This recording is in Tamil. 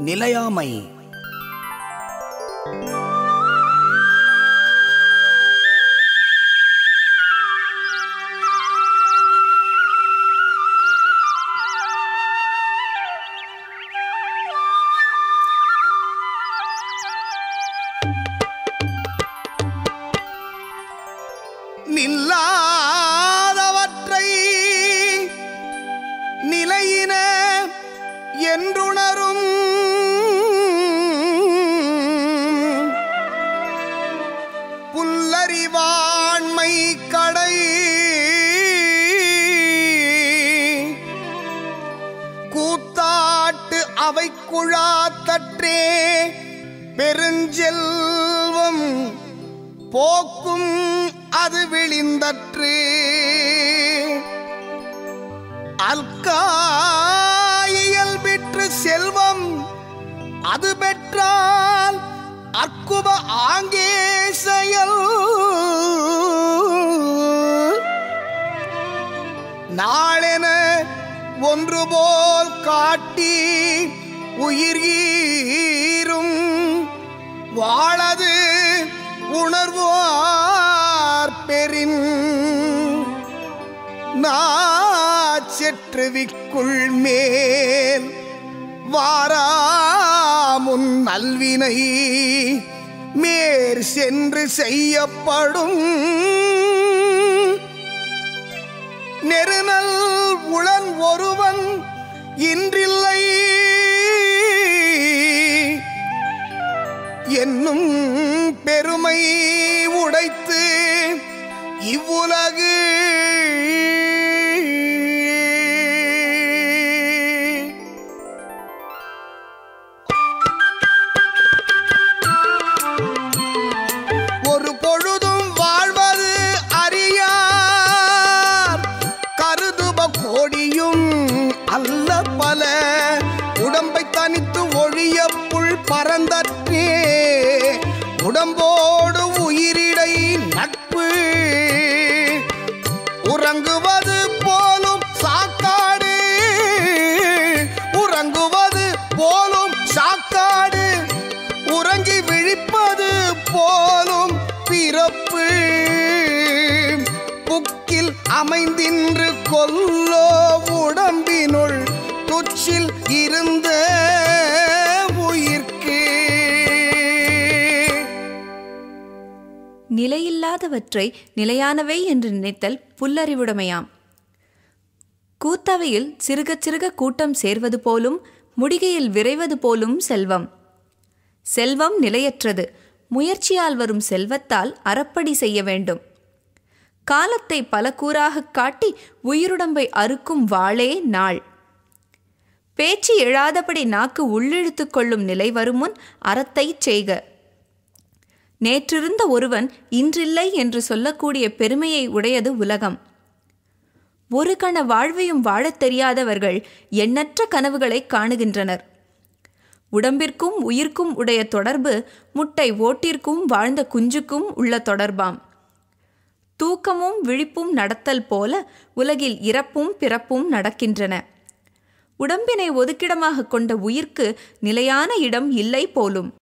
நிலையாமை. என்றுணரும். புல்லறிவாண்மை கடை. கூத்தாட்டு அவை குழாத்தற்றே பெருஞ்செல்வம். போக்கும் அது விழிந்தற்று. அல்கா அது பெற்றால் அற்குப ஆங்கே செயல் நாளென ஒன்று போல் காட்டி உயிர் ஈரும். வாழது உணர்வார் பெறின் நாச்செற்றுவிக்குள் மேல் வாரா வாராமுன் நல்வினை மேற் சென்று செய்யப்படும். நெருநல் உளன் ஒருவன் இன்றில்லை. என்னும் பெருமை உடைத்து இவ்வுலகு தனித்து ஒழிய புல் பரந்தற்றே உடம்போடு உயிரிடை நட்பு. உறங்குவது போலும் சாக்காடு. உறங்குவது போலும் சாக்காடு. உறங்கி விழிப்பது போலும் பிறப்பு. புக்கில் அமைந்தின்று கொல்லோ உடம்பினுள் துச்சில் இருந்த உயிர்க்கு. நிலையில்லாதவற்றை நிலையானவை என்று நினைத்தல் புல்லறிவுடைமையாம். கூத்தவையில் சிறுகச் சிறுக கூட்டம் சேர்வது போலும் முடிகையில் விரைவது போலும் செல்வம். செல்வம் நிலையற்றது. முயற்சியால் வரும் செல்வத்தால் அறப்படி செய்ய வேண்டும். காலத்தை பல கூறாகக் காட்டி உயிருடம்பை அறுக்கும் வாளே நாள். பேச்சு எழாதபடி நாக்கு உள்ளிழுத்து கொள்ளும் நிலை வருமுன் அறத்தைச் செய்க. நேற்றிருந்த ஒருவன் இன்றில்லை என்று சொல்லக்கூடிய பெருமையை உடையது உலகம். ஒரு கண வாழ்வையும் வாழத் தெரியாதவர்கள் எண்ணற்ற கனவுகளை காணுகின்றனர். உடம்பிற்கும் உயிர்க்கும் உடைய தொடர்பு முட்டை ஓட்டிற்கும் வாழ்ந்த குஞ்சுக்கும் உள்ள தொடர்பாம். தூக்கமும் விழிப்பும் நடத்தல் போல உலகில் இறப்பும் பிறப்பும் நடக்கின்றன. உடம்பினை ஒதுக்கிடமாக கொண்ட உயிர்க்கு நிலையான இடம் இல்லை போலும்.